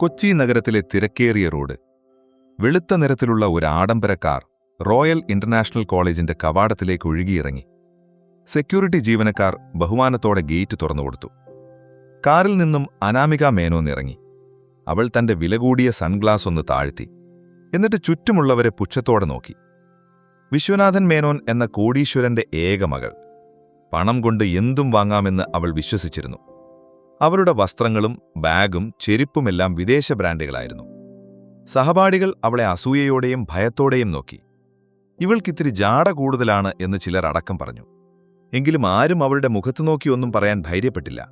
കൊച്ചി നഗരത്തിലെ തിരക്കേറിയ റോഡ്. വെളുത്ത നിറത്തിലുള്ള ഒരു ആഡംബര കാർ റോയൽ ഇന്റർനാഷണൽ കോളേജിന്റെ കവാടത്തിലേക്ക് ഒഴുകിയിറങ്ങി. സെക്യൂരിറ്റി ജീവനക്കാർ ബഹുമാനത്തോടെ ഗേറ്റ് തുറന്നുകൊടുത്തു കാറിൽ നിന്നും അനാമിക മേനോന്നിറങ്ങി അവൾ തന്റെ വില കൂടിയ സൺഗ്ലാസ് ഒന്ന് താഴ്ത്തി. എന്നിട്ട് ചുറ്റുമുള്ളവരെ പുച്ഛത്തോടെ നോക്കി. വിശ്വനാഥൻ മേനോൻ എന്ന കോടീശ്വരന്റെ ഏകമകൾ പണം കൊണ്ട് എന്തും വാങ്ങാമെന്ന് അവൾ വിശ്വസിച്ചിരുന്നു. അവരുടെ വസ്ത്രങ്ങളും ബാഗും ചെരുപ്പുമെല്ലാം വിദേശ ബ്രാൻഡുകളായിരുന്നു. സഹപാഠികൾ അവളെ അസൂയയോടെയും ഭയത്തോടെയും നോക്കി. ഇവൾക്കിത്തിരി ജാട കൂടുതലാണ് എന്ന് ചിലർ അടക്കം പറഞ്ഞു. എങ്കിലും ആരും അവളുടെ മുഖത്തു നോക്കിയൊന്നും പറയാൻ ധൈര്യപ്പെട്ടില്ല.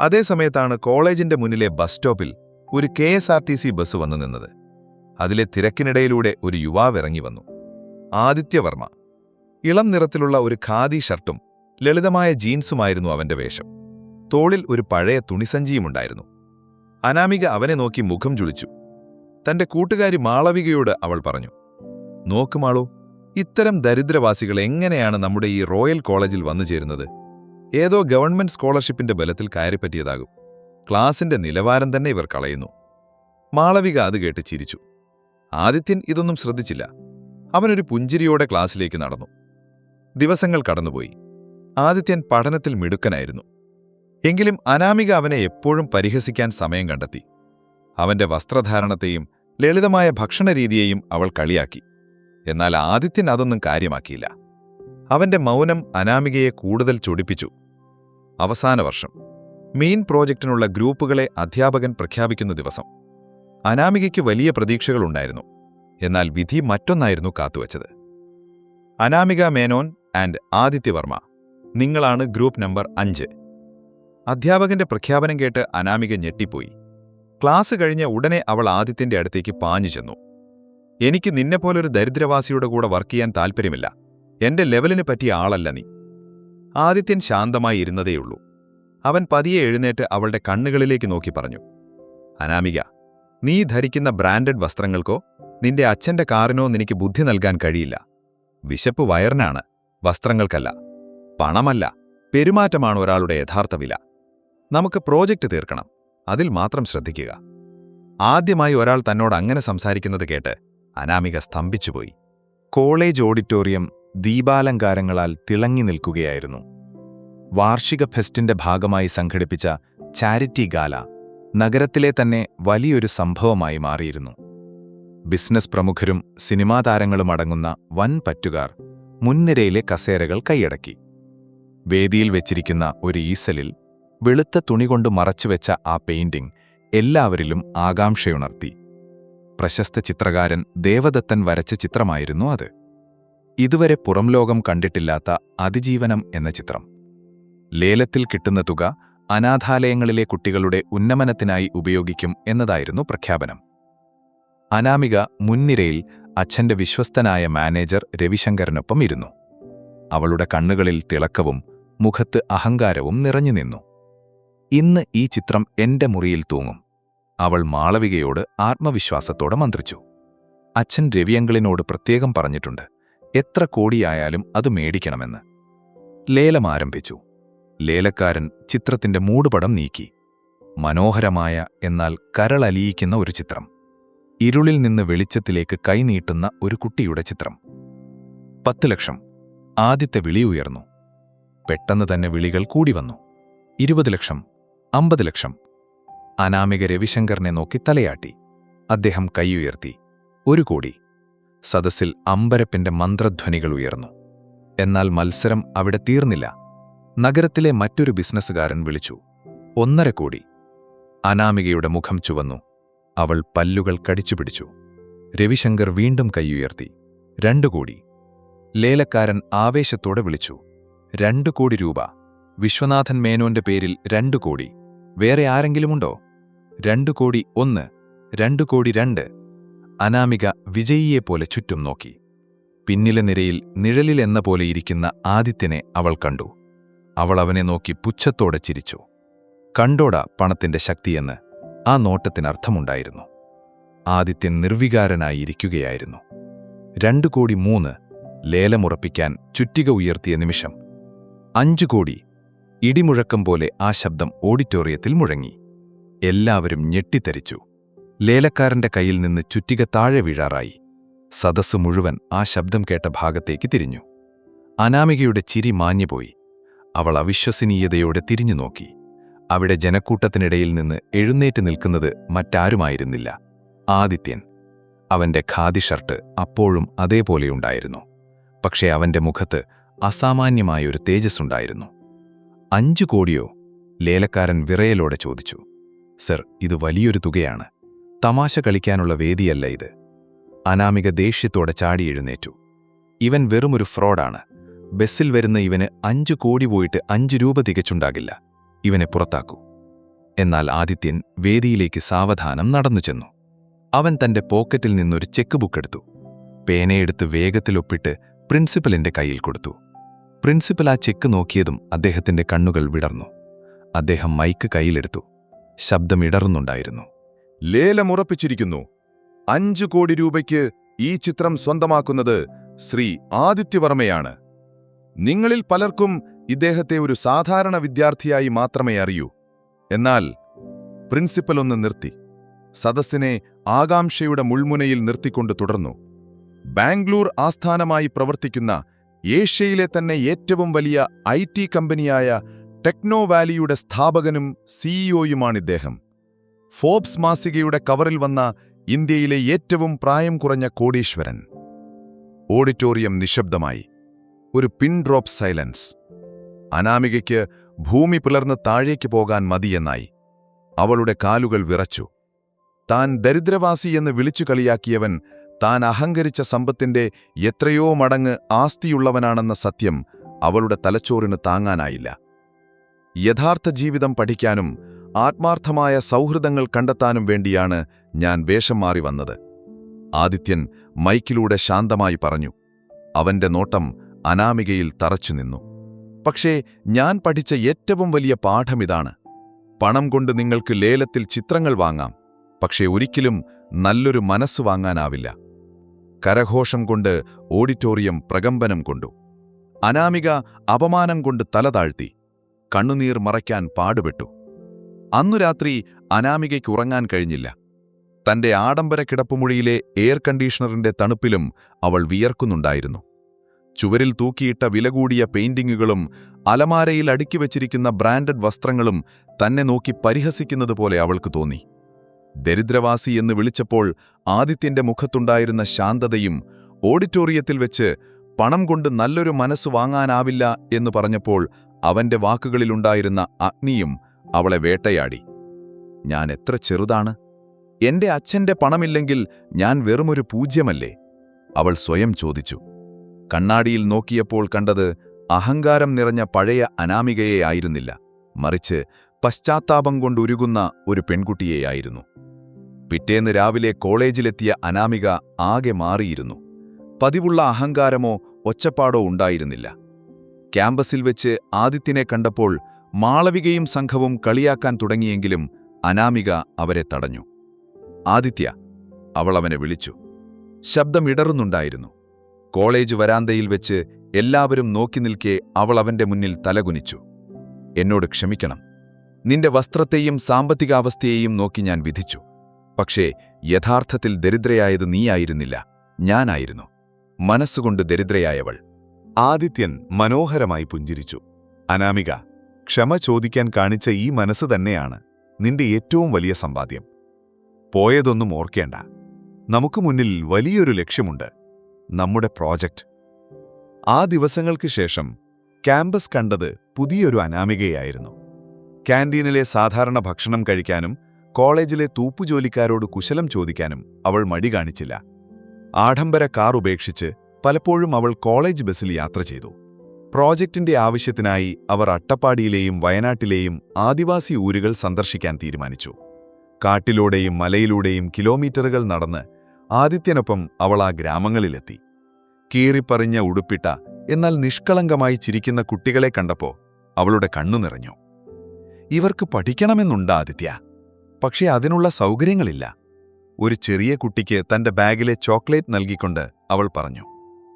അതേസമയത്താണ് കോളേജിന്റെ മുന്നിലെ ബസ് സ്റ്റോപ്പിൽ ഒരു K S R T C bus വന്നു നിന്നത്. അതിലെ തിരക്കിനിടയിലൂടെ ഒരു യുവാവ് ഇറങ്ങി വന്നു. ആദിത്യവർമ്മ ഇളം നിറത്തിലുള്ള ഒരു ഖാദി ഷർട്ടും ലളിതമായ ജീൻസുമായിരുന്നു അവന്റെ വേഷം. തോളിൽ ഒരു പഴയ തുണിസഞ്ചിയുമുണ്ടായിരുന്നു അനാമിക അവനെ നോക്കി മുഖം ചുളിച്ചു. തന്റെ കൂട്ടുകാരി മാളവികയോട് അവൾ പറഞ്ഞു നോക്ക് മാളു ഇത്തരം ദരിദ്രവാസികൾ എങ്ങനെയാണ് നമ്മുടെ ഈ റോയൽ കോളേജിൽ വന്നു ചേരുന്നത്? ഏതോ ഗവൺമെന്റ് സ്കോളർഷിപ്പിന്റെ ബലത്തിൽ കയറിപ്പറ്റിയതാകും. ക്ലാസിന്റെ നിലവാരം തന്നെ ഇവർ കളയുന്നു. മാളവിക അത് കേട്ട് ചിരിച്ചു. ആദിത്യൻ ഇതൊന്നും ശ്രദ്ധിച്ചില്ല. അവനൊരു പുഞ്ചിരിയോടെ ക്ലാസ്സിലേക്ക് നടന്നു. ദിവസങ്ങൾ കടന്നുപോയി. ആദിത്യൻ പഠനത്തിൽ മിടുക്കനായിരുന്നു. എങ്കിലും അനാമിക അവനെ എപ്പോഴും പരിഹസിക്കാൻ സമയം കണ്ടെത്തി. അവന്റെ വസ്ത്രധാരണത്തെയും ലളിതമായ ഭക്ഷണരീതിയെയും അവൾ കളിയാക്കി. എന്നാൽ ആദിത്യൻ അതൊന്നും കാര്യമാക്കിയില്ല. അവന്റെ മൗനം അനാമികയെ കൂടുതൽ ചൊടിപ്പിച്ചു. അവസാന വർഷം. മെയിൻ പ്രോജക്റ്റിനുള്ള ഗ്രൂപ്പുകളെ അധ്യാപകൻ പ്രഖ്യാപിക്കുന്ന ദിവസം. അനാമികയ്ക്ക് വലിയ പ്രതീക്ഷകളുണ്ടായിരുന്നു എന്നാൽ വിധി മറ്റൊന്നായിരുന്നു കാത്തുവച്ചത്. അനാമിക മേനോൻ ആൻഡ് ആദിത്യവർമ്മ നിങ്ങളാണ് ഗ്രൂപ്പ് നമ്പർ അഞ്ച്. അധ്യാപകന്റെ പ്രഖ്യാപനം കേട്ട് അനാമിക ഞെട്ടിപ്പോയി. ക്ലാസ് കഴിഞ്ഞ ഉടനെ അവൾ ആദിത്യന്റെ അടുത്തേക്ക് പാഞ്ഞു ചെന്നു. എനിക്ക് നിന്നെപ്പോലൊരു ദരിദ്രവാസിയുടെ കൂടെ വർക്ക് ചെയ്യാൻ താൽപ്പര്യമില്ല. എന്റെ ലെവലിന് പറ്റിയ ആളല്ല നീ. ആദിത്യൻ ശാന്തമായി ഇരുന്നതേയുള്ളൂ. അവൻ പതിയെ എഴുന്നേറ്റ് അവളുടെ കണ്ണുകളിലേക്ക് നോക്കി പറഞ്ഞു. അനാമിക നീ ധരിക്കുന്ന ബ്രാൻഡഡ് വസ്ത്രങ്ങൾക്കോ നിന്റെ അച്ഛന്റെ കാറിനോ നിനക്ക് ബുദ്ധി നൽകാൻ കഴിയില്ല. വിശപ്പ് വയറിനാണ് വസ്ത്രങ്ങൾക്കല്ല. പണമല്ല. പെരുമാറ്റമാണ് ഒരാളുടെ യഥാർത്ഥ വില. നമുക്ക് പ്രോജക്റ്റ് തീർക്കണം. അതിൽ മാത്രം ശ്രദ്ധിക്കുക. ആദ്യമായി ഒരാൾ തന്നോട് അങ്ങനെ സംസാരിക്കുന്നത് കേട്ട് അനാമിക സ്തംഭിച്ചുപോയി. കോളേജ് ഓഡിറ്റോറിയം ദീപാലങ്കാരങ്ങളാൽ തിളങ്ങി നിൽക്കുകയായിരുന്നു. വാർഷിക ഫെസ്റ്റിന്റെ ഭാഗമായി സംഘടിപ്പിച്ച ചാരിറ്റി ഗാല നഗരത്തിലെ തന്നെ വലിയൊരു സംഭവമായി മാറിയിരുന്നു. ബിസിനസ് പ്രമുഖരും സിനിമാ താരങ്ങളും അടങ്ങുന്ന വൻ പറ്റുകാർ മുൻനിരയിലെ കസേരകൾ കൈയടക്കി. വേദിയിൽ വെച്ചിരിക്കുന്ന ഒരു ഈസലിൽ വെളുത്ത തുണികൊണ്ട് മറച്ചുവെച്ച ആ പെയിന്റിംഗ് എല്ലാവരിലും ആകാംക്ഷയുണർത്തി. പ്രശസ്ത ചിത്രകാരൻ ദേവദത്തൻ വരച്ച ചിത്രമായിരുന്നു അത്. ഇതുവരെ പുറംലോകം കണ്ടിട്ടില്ലാത്ത അതിജീവനം എന്ന ചിത്രം. ലേലത്തിൽ കിട്ടുന്ന തുക അനാഥാലയങ്ങളിലെ കുട്ടികളുടെ ഉന്നമനത്തിനായി ഉപയോഗിക്കും എന്നതായിരുന്നു പ്രഖ്യാപനം. അനാമിക മുൻനിരയിൽ അച്ഛന്റെ വിശ്വസ്തനായ മാനേജർ രവിശങ്കറിനൊപ്പം ഇരുന്നു. അവളുടെ കണ്ണുകളിൽ തിളക്കവും മുഖത്ത് അഹങ്കാരവും നിറഞ്ഞു നിന്നു ഇന്ന് ഈ ചിത്രം എന്റെ മുറിയിൽ തൂങ്ങും. അവൾ മാളവികയോട് ആത്മവിശ്വാസത്തോടെ മന്ത്രിച്ചു. അച്ഛൻ രവിയങ്കിളിനോട് പ്രത്യേകം പറഞ്ഞിട്ടുണ്ട് എത്ര കോടിയായാലും അത് മേടിക്കണമെന്ന്. ലേലം ആരംഭിച്ചു. ലേലക്കാരൻ ചിത്രത്തിന്റെ മൂടുപടം നീക്കി. മനോഹരമായ എന്നാൽ കരളലിയിക്കുന്ന ഒരു ചിത്രം. ഇരുളിൽ നിന്ന് വെളിച്ചത്തിലേക്ക് കൈനീട്ടുന്ന ഒരു കുട്ടിയുടെ ചിത്രം. പത്ത് ലക്ഷം. ആദ്യത്തെ വിളി ഉയർന്നു. പെട്ടെന്ന് തന്നെ വിളികൾ കൂടി വന്നു. ഇരുപത് ലക്ഷം. അമ്പത് ലക്ഷം. അനാമിക രവിശങ്കറിനെ നോക്കി തലയാട്ടി. അദ്ദേഹം കൈയുയർത്തി. ഒരു കോടി. സദസ്സിൽ അമ്പരപ്പിന്റെ മന്ത്രധ്വനികൾ ഉയർന്നു. എന്നാൽ മത്സരം അവിടെ തീർന്നില്ല. നഗരത്തിലെ മറ്റൊരു ബിസിനസ്സുകാരൻ വിളിച്ചു. ഒന്നര കോടി. അനാമികയുടെ മുഖം ചുവന്നു. അവൾ പല്ലുകൾ കടിച്ചുപിടിച്ചു. രവിശങ്കർ വീണ്ടും കൈയുയർത്തി. രണ്ടു കോടി. ലേലക്കാരൻ ആവേശത്തോടെ വിളിച്ചു. രണ്ടു കോടി രൂപ. വിശ്വനാഥൻ മേനോന്റെ പേരിൽ രണ്ടു കോടി. വേറെ ആരെങ്കിലുമുണ്ടോ? രണ്ടു കോടി ഒന്ന് രണ്ടു കോടി രണ്ട്. അനാമിക വിജയിയെപ്പോലെ ചുറ്റും നോക്കി. പിന്നിലെ നിരയിൽ നിഴലിലെന്ന പോലെ ഇരിക്കുന്ന ആദിത്യനെ അവൾ കണ്ടു. അവൾ അവനെ നോക്കി പുച്ഛത്തോടെ ചിരിച്ചു. കണ്ടോടാ പണത്തിന്റെ ശക്തിയെന്ന്. ആ നോട്ടത്തിനർത്ഥമുണ്ടായിരുന്നു ആദിത്യൻ നിർവികാരനായി ഇരിക്കുകയായിരുന്നു. രണ്ടു കോടി മൂന്ന് ലേലമുറപ്പിക്കാൻ ചുറ്റിക ഉയർത്തിയ നിമിഷം. അഞ്ചു കോടി ഇടിമുഴക്കം പോലെ ആ ശബ്ദം ഓഡിറ്റോറിയത്തിൽ മുഴങ്ങി. എല്ലാവരും ഞെട്ടിത്തരിച്ചു ലേലക്കാരന്റെ കയ്യിൽ നിന്ന് ചുറ്റിക താഴെ വീഴാറായി. സദസ് മുഴുവൻ ആ ശബ്ദം കേട്ട ഭാഗത്തേക്ക് തിരിഞ്ഞു. അനാമികയുടെ ചിരി മാഞ്ഞുപോയി. അവൾ അവിശ്വസനീയതയോടെ തിരിഞ്ഞു നോക്കി. അവിടെ ജനക്കൂട്ടത്തിനിടയിൽ നിന്ന് എഴുന്നേറ്റ് നിൽക്കുന്നത് മറ്റാരുമായിരുന്നില്ല. ആദിത്യൻ. അവന്റെ ഖാദി ഷർട്ട് അപ്പോഴും അതേപോലെയുണ്ടായിരുന്നു പക്ഷേ അവന്റെ മുഖത്ത് അസാമാന്യമായൊരു തേജസ്സുണ്ടായിരുന്നു. അഞ്ചു കോടിയോ? ലേലക്കാരൻ വിറയലോടെ ചോദിച്ചു. സർ ഇത് വലിയൊരു തുകയാണ്. തമാശ കളിക്കാനുള്ള വേദിയല്ല ഇത്. അനാമിക ദേഷ്യത്തോടെ ചാടി എഴുന്നേറ്റു. ഇവൻ വെറുമൊരു ഫ്രോഡാണ്. ബസ്സിൽ വരുന്ന ഇവന് അഞ്ചു കോടി പോയിട്ട് അഞ്ചു രൂപ തികച്ചുണ്ടാകില്ല. ഇവനെ പുറത്താക്കൂ. എന്നാൽ ആദിത്യൻ വേദിയിലേക്ക് സാവധാനം നടന്നു ചെന്നു. അവൻ തന്റെ പോക്കറ്റിൽ നിന്നൊരു ചെക്ക് ബുക്ക് എടുത്തു പേനയെടുത്ത് വേഗത്തിലൊപ്പിട്ട് പ്രിൻസിപ്പലിന്റെ കയ്യിൽ കൊടുത്തു. പ്രിൻസിപ്പൽ ആ ചെക്ക് നോക്കിയതും അദ്ദേഹത്തിന്റെ കണ്ണുകൾ വിടർന്നു. അദ്ദേഹം മൈക്ക് കയ്യിലെടുത്തു. ശബ്ദം ഇടറുന്നുണ്ടായിരുന്നു. ലേലമുറപ്പിച്ചിരിക്കുന്നു അഞ്ചു കോടി രൂപയ്ക്ക് ഈ ചിത്രം സ്വന്തമാക്കുന്നത് ശ്രീ ആദിത്യവർമ്മയാണ്. നിങ്ങളിൽ പലർക്കും ഇദ്ദേഹത്തെ ഒരു സാധാരണ വിദ്യാർത്ഥിയായി മാത്രമേ അറിയൂ. എന്നാൽ പ്രിൻസിപ്പൽ ഒന്ന് നിർത്തി. സദസ്സിനെ ആകാംക്ഷയുടെ മുൾമുനയിൽ നിർത്തിക്കൊണ്ട് തുടർന്നു. ബാംഗ്ലൂർ ആസ്ഥാനമായി പ്രവർത്തിക്കുന്ന ഏഷ്യയിലെ തന്നെ ഏറ്റവും വലിയ ഐ ടി കമ്പനിയായ ടെക്നോ വാലിയുടെ സ്ഥാപകനും സിഇഒയുമാണിദ്ദേഹം ഫോബ്സ് മാസികയുടെ കവറിൽ വന്ന ഇന്ത്യയിലെ ഏറ്റവും പ്രായം കുറഞ്ഞ കോടീശ്വരൻ. ഓഡിറ്റോറിയം നിശബ്ദമായി. ഒരു പിൻ ഡ്രോപ്പ് സൈലൻസ്. അനാമികയ്ക്ക് ഭൂമി പിളർന്ന് താഴേക്ക് പോകാൻ മതിയെന്നായി. അവളുടെ കാലുകൾ വിറച്ചു. താൻ ദരിദ്രവാസി എന്ന് വിളിച്ചു കളിയാക്കിയവൻ താൻ അഹങ്കരിച്ച സമ്പത്തിന്റെ എത്രയോ മടങ്ങ് ആസ്തിയുള്ളവനാണെന്ന സത്യം അവളുടെ തലച്ചോറിന് താങ്ങാനായില്ല. യഥാർത്ഥ ജീവിതം പഠിക്കാനും ആത്മാർത്ഥമായ സൗഹൃദങ്ങൾ കണ്ടെത്താനും വേണ്ടിയാണ് ഞാൻ വേഷം മാറി വന്നത്. ആദിത്യൻ മൈക്കിലൂടെ ശാന്തമായി പറഞ്ഞു. അവന്റെ നോട്ടം അനാമികയിൽ തറച്ചു നിന്നു. പക്ഷേ ഞാൻ പഠിച്ച ഏറ്റവും വലിയ പാഠമിതാണ് പണം കൊണ്ട് നിങ്ങൾക്ക് ലേലത്തിൽ ചിത്രങ്ങൾ വാങ്ങാം. പക്ഷേ ഒരിക്കലും നല്ലൊരു മനസ്സ് വാങ്ങാനാവില്ല. കരഘോഷം കൊണ്ട് ഓഡിറ്റോറിയം പ്രകമ്പനം കൊണ്ടു. അനാമിക അപമാനം കൊണ്ട് തല താഴ്ത്തി. കണ്ണുനീർ മറയ്ക്കാൻ പാടുപെട്ടു. അന്നു രാത്രി അനാമികയ്ക്ക് ഉറങ്ങാൻ കഴിഞ്ഞില്ല. തന്റെ ആഡംബര കിടപ്പുമുഴിയിലെ എയർ കണ്ടീഷണറിന്റെ തണുപ്പിലും അവൾ വിയർക്കുന്നുണ്ടായിരുന്നു. ചുവരിൽ തൂക്കിയിട്ട വിലകൂടിയ പെയിന്റിങ്ങുകളും അലമാരയിൽ അടുക്കി വച്ചിരിക്കുന്ന ബ്രാൻഡഡ് വസ്ത്രങ്ങളും തന്നെ നോക്കി പരിഹസിക്കുന്നതുപോലെ അവൾക്ക് തോന്നി. ദരിദ്രവാസി എന്ന് വിളിച്ചപ്പോൾ ആദിത്യന്റെ മുഖത്തുണ്ടായിരുന്ന ശാന്തതയും ഓഡിറ്റോറിയത്തിൽ വെച്ച് പണം കൊണ്ട് നല്ലൊരു മനസ്സ് വാങ്ങാനാവില്ല എന്ന് പറഞ്ഞപ്പോൾ അവന്റെ വാക്കുകളിലുണ്ടായിരുന്ന അഗ്നിയും അവളെ വേട്ടയാടി. ഞാൻ എത്ര ചെറുതാണ്? എന്റെ അച്ഛന്റെ പണമില്ലെങ്കിൽ ഞാൻ വെറുമൊരു പൂജ്യമല്ലേ? അവൾ സ്വയം ചോദിച്ചു. കണ്ണാടിയിൽ നോക്കിയപ്പോൾ കണ്ടത് അഹങ്കാരം നിറഞ്ഞ പഴയ അനാമികയെ ആയിരുന്നില്ല. മറിച്ച് പശ്ചാത്താപം കൊണ്ടുരുകുന്ന ഒരു പെൺകുട്ടിയെയായിരുന്നു. പിറ്റേന്ന് രാവിലെ കോളേജിലെത്തിയ അനാമിക ആകെ മാറിയിരുന്നു. പതിവുള്ള അഹങ്കാരമോ ഒച്ചപ്പാടോ ഉണ്ടായിരുന്നില്ല. ക്യാമ്പസിൽ വെച്ച് ആദിത്യനെ കണ്ടപ്പോൾ മാളവികയും സംഘവും കളിയാക്കാൻ തുടങ്ങിയെങ്കിലും അനാമിക അവരെ തടഞ്ഞു. ആദിത്യ അവൾ അവനെ വിളിച്ചു. ശബ്ദം ഇടറുന്നുണ്ടായിരുന്നു കോളേജ് വരാന്തയിൽ വെച്ച് എല്ലാവരും നോക്കി നിൽക്കെ അവൾ അവന്റെ മുന്നിൽ തലകുനിച്ചു. എന്നോട് ക്ഷമിക്കണം. നിന്റെ വസ്ത്രത്തെയും സാമ്പത്തികാവസ്ഥയെയും നോക്കി ഞാൻ വിധിച്ചു. പക്ഷേ യഥാർത്ഥത്തിൽ ദരിദ്രയായത് നീയായിരുന്നില്ല. ഞാനായിരുന്നു. മനസ്സുകൊണ്ട് ദരിദ്രയായവൾ. ആദിത്യൻ മനോഹരമായി പുഞ്ചിരിച്ചു. അനാമിക ക്ഷമ ചോദിക്കാൻ കാണിച്ച ഈ മനസ്സ് തന്നെയാണ് നിന്റെ ഏറ്റവും വലിയ സമ്പാദ്യം. പോയതൊന്നും ഓർക്കേണ്ട. നമുക്ക് മുന്നിൽ വലിയൊരു ലക്ഷ്യമുണ്ട്. നമ്മുടെ പ്രോജക്റ്റ്. ആ ദിവസങ്ങൾക്ക് ശേഷം ക്യാമ്പസ് കണ്ടത് പുതിയൊരു അനാമികയായിരുന്നു. കാന്റീനിലെ സാധാരണ ഭക്ഷണം കഴിക്കാനും കോളേജിലെ തൂപ്പുജോലിക്കാരോട് കുശലം ചോദിക്കാനും അവൾ മടി കാണിച്ചില്ല. ആഡംബര കാർ ഉപേക്ഷിച്ച് പലപ്പോഴും അവൾ കോളേജ് ബസ്സിൽ യാത്ര ചെയ്തു. പ്രോജക്റ്റിന്റെ ആവശ്യത്തിനായി അവർ അട്ടപ്പാടിയിലെയും വയനാട്ടിലെയും ആദിവാസി ഊരുകൾ സന്ദർശിക്കാൻ തീരുമാനിച്ചു. കാട്ടിലൂടെയും മലയിലൂടെയും കിലോമീറ്ററുകൾ നടന്ന് ആദിത്യനൊപ്പം അവൾ ആ ഗ്രാമങ്ങളിലെത്തി. കീറിപ്പറിഞ്ഞ ഉടുപ്പിട്ട എന്നാൽ നിഷ്കളങ്കമായി ചിരിക്കുന്ന കുട്ടികളെ കണ്ടപ്പോ അവളുടെ കണ്ണു നിറഞ്ഞു. ഇവർക്ക് പഠിക്കണമെന്നുണ്ട് ആദിത്യ? പക്ഷേ അതിനുള്ള സൗകര്യങ്ങളില്ല. ഒരു ചെറിയ കുട്ടിക്ക് തന്റെ ബാഗിലെ ചോക്ലേറ്റ് നൽകിക്കൊണ്ട് അവൾ പറഞ്ഞു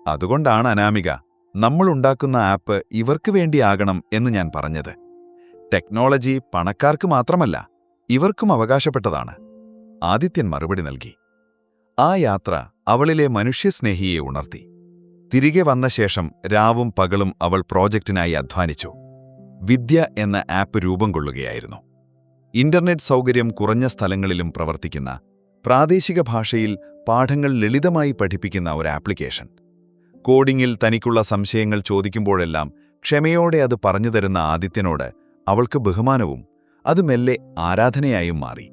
അതുകൊണ്ടാണ് അനാമിക നമ്മളുണ്ടാക്കുന്ന ആപ്പ് ഇവർക്ക് വേണ്ടിയാകണം എന്ന് ഞാൻ പറഞ്ഞത്. ടെക്നോളജി പണക്കാർക്ക് മാത്രമല്ല ഇവർക്കും അവകാശപ്പെട്ടതാണ്. ആദിത്യൻ മറുപടി നൽകി. ആ യാത്ര അവളിലെ മനുഷ്യസ്നേഹിയെ ഉണർത്തി. തിരികെ വന്ന ശേഷം രാവും പകലും അവൾ പ്രോജക്റ്റിനായി അധ്വാനിച്ചു. വിദ്യ എന്ന ആപ്പ് രൂപം കൊള്ളുകയായിരുന്നു. ഇന്റർനെറ്റ് സൗകര്യം കുറഞ്ഞ സ്ഥലങ്ങളിലും പ്രവർത്തിക്കുന്ന പ്രാദേശിക ഭാഷയിൽ പാഠങ്ങൾ ലളിതമായി പഠിപ്പിക്കുന്ന ഒരു ആപ്ലിക്കേഷൻ. കോഡിംഗിൽ തനിക്കുള്ള സംശയങ്ങൾ ചോദിക്കുമ്പോഴെല്ലാം ക്ഷമയോടെ അത് പറഞ്ഞു തരുന്ന ആദിത്യനോട് അവൾക്ക് ബഹുമാനവും അത് മെല്ലെ ആരാധനയായും മാറി.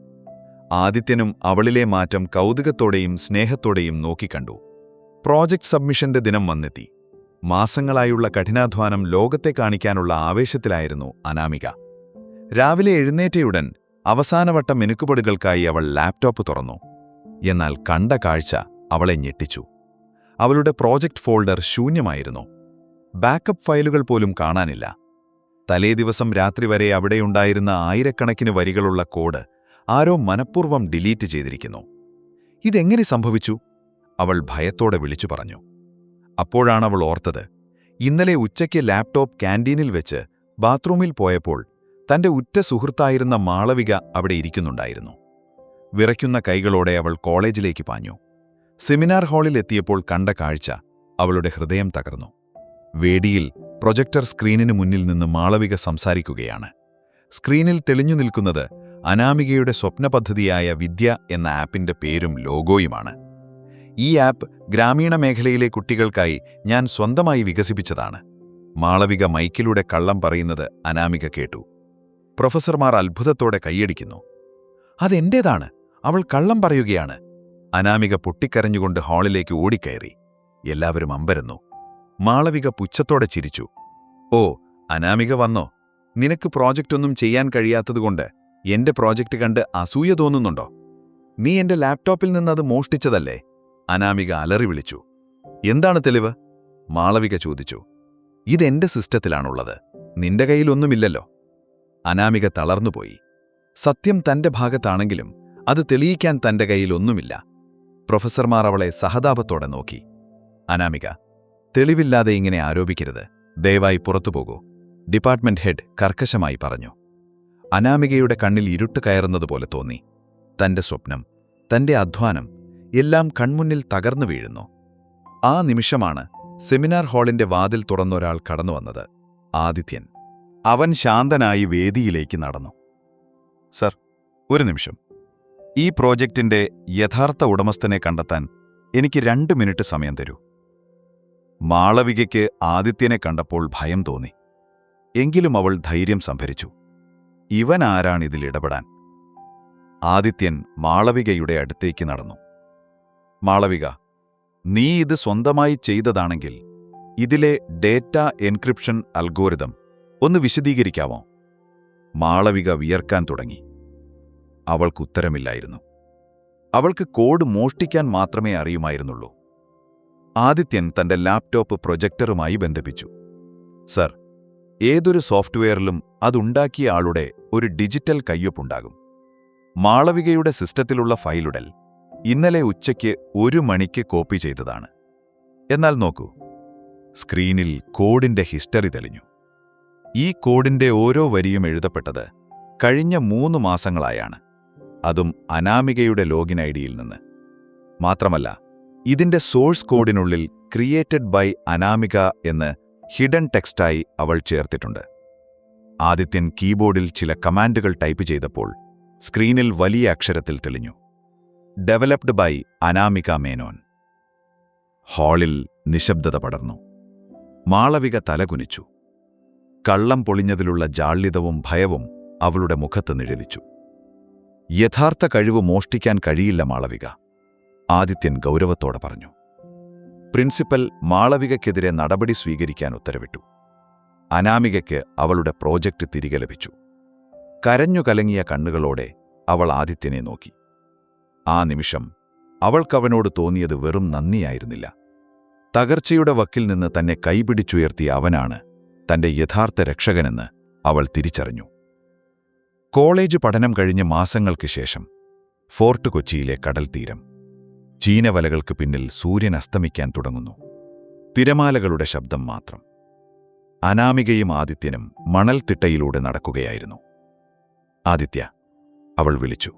ആദിത്യനും അവളിലെ മാറ്റം കൗതുകത്തോടെയും സ്നേഹത്തോടെയും നോക്കിക്കണ്ടു. പ്രോജക്റ്റ് സബ്മിഷന്റെ ദിനം വന്നെത്തി. മാസങ്ങളായുള്ള കഠിനാധ്വാനം ലോകത്തെ കാണിക്കാനുള്ള ആവേശത്തിലായിരുന്നു അനാമിക. രാവിലെ എഴുന്നേറ്റയുടൻ അവസാനവട്ട മിനുക്കുപടികൾക്കായി അവൾ ലാപ്ടോപ്പ് തുറന്നു. എന്നാൽ കണ്ട കാഴ്ച അവളെ ഞെട്ടിച്ചു. അവളുടെ പ്രോജക്റ്റ് ഫോൾഡർ ശൂന്യമായിരുന്നു. ബാക്കപ്പ് ഫയലുകൾ പോലും കാണാനില്ല. തലേദിവസം രാത്രി വരെ അവിടെയുണ്ടായിരുന്ന ആയിരക്കണക്കിന് വരികളുള്ള കോഡ് ആരോ മനഃപൂർവം ഡിലീറ്റ് ചെയ്തിരിക്കുന്നു. ഇതെങ്ങനെ സംഭവിച്ചു? അവൾ ഭയത്തോടെ വിളിച്ചു പറഞ്ഞു. അപ്പോഴാണവൾ ഓർത്തത് ഇന്നലെ ഉച്ചയ്ക്ക് ലാപ്ടോപ്പ് ക്യാന്റീനിൽ വെച്ച് ബാത്റൂമിൽ പോയപ്പോൾ തന്റെ ഉറ്റ സുഹൃത്തായിരുന്ന മാളവിക അവിടെ ഇരിക്കുന്നുണ്ടായിരുന്നു. വിറയ്ക്കുന്ന കൈകളോടെ അവൾ കോളേജിലേക്ക് പാഞ്ഞു. സെമിനാർ ഹാളിൽ എത്തിയപ്പോൾ കണ്ട കാഴ്ച അവളുടെ ഹൃദയം തകർന്നു. വേദിയിൽ പ്രൊജക്ടർ സ്ക്രീനിന് മുന്നിൽ നിന്ന് മാളവിക സംസാരിക്കുകയാണ്. സ്ക്രീനിൽ തെളിഞ്ഞു നിൽക്കുന്നത് അനാമികയുടെ സ്വപ്നപദ്ധതിയായ വിദ്യ എന്ന ആപ്പിന്റെ പേരും ലോഗോയുമാണ്. ഈ ആപ്പ് ഗ്രാമീണ മേഖലയിലെ കുട്ടികൾക്കായി ഞാൻ സ്വന്തമായി വികസിപ്പിച്ചതാണ്. മാളവിക മൈക്കിലൂടെ കള്ളം പറയുന്നത് അനാമിക കേട്ടു. പ്രൊഫസർമാർ അത്ഭുതത്തോടെ കൈയടിക്കുന്നു. അതെന്റേതാണ്? അവൾ കള്ളം പറയുകയാണ്. അനാമിക പൊട്ടിക്കരഞ്ഞുകൊണ്ട് ഹാളിലേക്ക് ഓടിക്കയറി. എല്ലാവരും അമ്പരന്നു. മാളവിക പുച്ഛത്തോടെ ചിരിച്ചു. ഓ അനാമിക വന്നോ? നിനക്ക് പ്രോജക്റ്റൊന്നും ചെയ്യാൻ കഴിയാത്തതുകൊണ്ട് എന്റെ പ്രോജക്റ്റ് കണ്ട് അസൂയ തോന്നുന്നുണ്ടോ? നീ എന്റെ ലാപ്ടോപ്പിൽ നിന്നത് മോഷ്ടിച്ചതല്ലേ? അനാമിക അലറി വിളിച്ചു. എന്താണ് തെളിവ്? മാളവിക ചോദിച്ചു. ഇതെന്റെ സിസ്റ്റത്തിലാണുള്ളത്. നിന്റെ കയ്യിലൊന്നുമില്ലല്ലോ. അനാമിക തളർന്നുപോയി. സത്യം തന്റെ ഭാഗത്താണെങ്കിലും അത് തെളിയിക്കാൻ തന്റെ കയ്യിലൊന്നുമില്ല പ്രൊഫസർമാർ അവളെ സഹതാപത്തോടെ നോക്കി. അനാമിക തെളിവില്ലാതെ ഇങ്ങനെ ആരോപിക്കരുത്. ദയവായി പുറത്തുപോകൂ ഡിപ്പാർട്ട്മെന്റ് ഹെഡ് കർക്കശമായി പറഞ്ഞു. അനാമികയുടെ കണ്ണിൽ ഇരുട്ട് കയറുന്നതുപോലെ തോന്നി. തന്റെ സ്വപ്നം തന്റെ അധ്വാനം എല്ലാം കൺമുന്നിൽ തകർന്നു വീഴുന്നു. ആ നിമിഷമാണ് സെമിനാർ ഹാളിന്റെ വാതിൽ തുറന്നൊരാൾ കടന്നുവന്നത്. ആദിത്യൻ അവൻ ശാന്തനായി വേദിയിലേക്ക് നടന്നു. സർ ഒരു നിമിഷം. ഈ പ്രോജക്റ്റിന്റെ യഥാർത്ഥ ഉടമസ്ഥനെ കണ്ടെത്താൻ എനിക്ക് രണ്ട് മിനിറ്റ് സമയം തരൂ. മാളവികയ്ക്ക് ആദിത്യനെ കണ്ടപ്പോൾ ഭയം തോന്നി. എങ്കിലും അവൾ ധൈര്യം സംഭരിച്ചു. ഇവൻ ആരാണിതിൽ ഇടപെടാൻ? ആദിത്യൻ മാളവികയുടെ അടുത്തേക്ക് നടന്നു. മാളവിക നീ ഇത് സ്വന്തമായി ചെയ്തതാണെങ്കിൽ ഇതിലെ ഡേറ്റ എൻക്രിപ്ഷൻ അൽഗോരിതം ഒന്ന് വിശദീകരിക്കാമോ? മാളവിക വിയർക്കാൻ തുടങ്ങി. അവൾക്ക് ഉത്തരമില്ലായിരുന്നു. അവൾക്ക് കോഡ് മോഷ്ടിക്കാൻ മാത്രമേ അറിയുമായിരുന്നുള്ളൂ. ആദിത്യൻ തന്റെ ലാപ്ടോപ്പ് പ്രൊജക്ടറുമായി ബന്ധിപ്പിച്ചു. സർ ഏതൊരു സോഫ്റ്റ്വെയറിലും അതുണ്ടാക്കിയ ആളുടെ ഒരു ഡിജിറ്റൽ കയ്യൊപ്പുണ്ടാകും. മാളവികയുടെ സിസ്റ്റത്തിലുള്ള ഫയലുടൽ ഇന്നലെ ഉച്ചയ്ക്ക് ഒരു മണിക്ക് കോപ്പി ചെയ്തതാണ്. എന്നാൽ നോക്കൂ സ്ക്രീനിൽ കോഡിന്റെ ഹിസ്റ്ററി തെളിഞ്ഞു. ഈ കോഡിന്റെ ഓരോ വരിയും എഴുതപ്പെട്ടത് കഴിഞ്ഞ മൂന്ന് മാസങ്ങളായാണ്. അതും അനാമികയുടെ ലോഗിൻ ഐഡിയിൽ നിന്ന്. മാത്രമല്ല ഇതിന്റെ സോഴ്സ് കോഡിനുള്ളിൽ ക്രിയേറ്റഡ് ബൈ അനാമിക എന്ന് ഹിഡൻ ടെക്സ്റ്റായി അവൾ ചേർത്തിട്ടുണ്ട്. ആദിത്യൻ കീബോർഡിൽ ചില കമാൻഡുകൾ ടൈപ്പ് ചെയ്തപ്പോൾ സ്ക്രീനിൽ വലിയ അക്ഷരത്തിൽ തെളിഞ്ഞു. Developed by Anamika Menon. ഹാളിൽ നിശബ്ദത പടർന്നു. മാളവിക തലകുനിച്ചു. കള്ളം പൊളിഞ്ഞതിലുള്ള ജാള്യതവും ഭയവും അവളുടെ മുഖത്ത് നിഴലിച്ചു. യഥാർത്ഥ കഴിവ് മോഷ്ടിക്കാൻ കഴിയില്ല മാളവിക ആദിത്യൻ ഗൗരവത്തോടെ പറഞ്ഞു. പ്രിൻസിപ്പൽ മാളവികയ്ക്കെതിരെ നടപടി സ്വീകരിക്കാൻ ഉത്തരവിട്ടു. അനാമികയ്ക്ക് അവളുടെ പ്രോജക്റ്റ് തിരികെ ലഭിച്ചു. കരഞ്ഞു കലങ്ങിയ കണ്ണുകളോടെ അവൾ ആദിത്യനെ നോക്കി. ആ നിമിഷം അവൾക്കവനോട് തോന്നിയത് വെറും നന്ദിയായിരുന്നില്ല. തകർച്ചയുടെ വക്കിൽ നിന്ന് തന്നെ കൈപിടിച്ചുയർത്തിയ അവനാണ് തന്റെ യഥാർത്ഥ രക്ഷകനെന്ന് അവൾ തിരിച്ചറിഞ്ഞു. കോളേജ് പഠനം കഴിഞ്ഞ് മാസങ്ങൾക്ക് ശേഷം ഫോർട്ട് കൊച്ചിയിലെ കടൽത്തീരം ചീനവലകൾക്ക് പിന്നിൽ സൂര്യൻ അസ്തമിക്കാൻ തുടങ്ങുന്നു. തിരമാലകളുടെ ശബ്ദം മാത്രം. അനാമികയും ആദിത്യനും മണൽത്തിട്ടയിലൂടെ നടക്കുകയായിരുന്നു. ആദിത്യ അവൾ വിളിച്ചു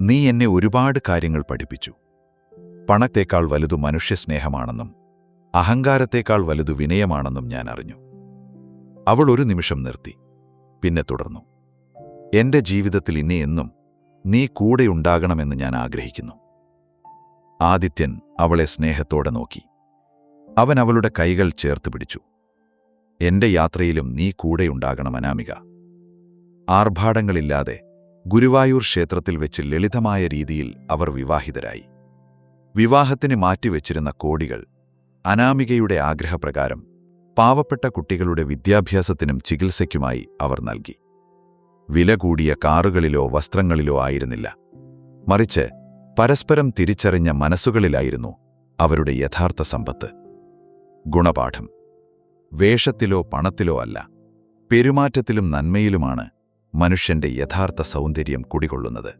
നീ എന്നെ ഒരുപാട് കാര്യങ്ങൾ പഠിപ്പിച്ചു. പണത്തേക്കാൾ വലുതു മനുഷ്യസ്നേഹമാണെന്നും അഹങ്കാരത്തേക്കാൾ വലുതു വിനയമാണെന്നും ഞാൻ അറിഞ്ഞു. അവൾ ഒരു നിമിഷം നിർത്തി. പിന്നെ തുടർന്നു. എന്റെ ജീവിതത്തിൽ ഇനി എന്നും നീ കൂടെയുണ്ടാകണമെന്ന് ഞാൻ ആഗ്രഹിക്കുന്നു. ആദിത്യൻ അവളെ സ്നേഹത്തോടെ നോക്കി. അവൻ അവളുടെ കൈകൾ ചേർത്ത് പിടിച്ചു. എന്റെ യാത്രയിലും നീ കൂടെയുണ്ടാകണം അനാമിക. ആർഭാടങ്ങളില്ലാതെ ഗുരുവായൂർ ക്ഷേത്രത്തിൽ വെച്ച് ലളിതമായ രീതിയിൽ അവർ വിവാഹിതരായി. വിവാഹത്തിന് മാറ്റിവെച്ചിരുന്ന കോടികൾ അനാമികയുടെ ആഗ്രഹപ്രകാരം പാവപ്പെട്ട കുട്ടികളുടെ വിദ്യാഭ്യാസത്തിനും ചികിത്സയ്ക്കുമായി അവർ നൽകി. വില കൂടിയ കാറുകളിലോ വസ്ത്രങ്ങളിലോ ആയിരുന്നില്ല. മറിച്ച് പരസ്പരം തിരിച്ചറിഞ്ഞ മനസ്സുകളിലായിരുന്നു അവരുടെ യഥാർത്ഥ സമ്പത്ത്. ഗുണപാഠം. വേഷത്തിലോ പണത്തിലോ അല്ല. പെരുമാറ്റത്തിലും നന്മയിലുമാണ് മനുഷ്യന്റെ യഥാർത്ഥ സൗന്ദര്യം കുടികൊള്ളുന്നത്.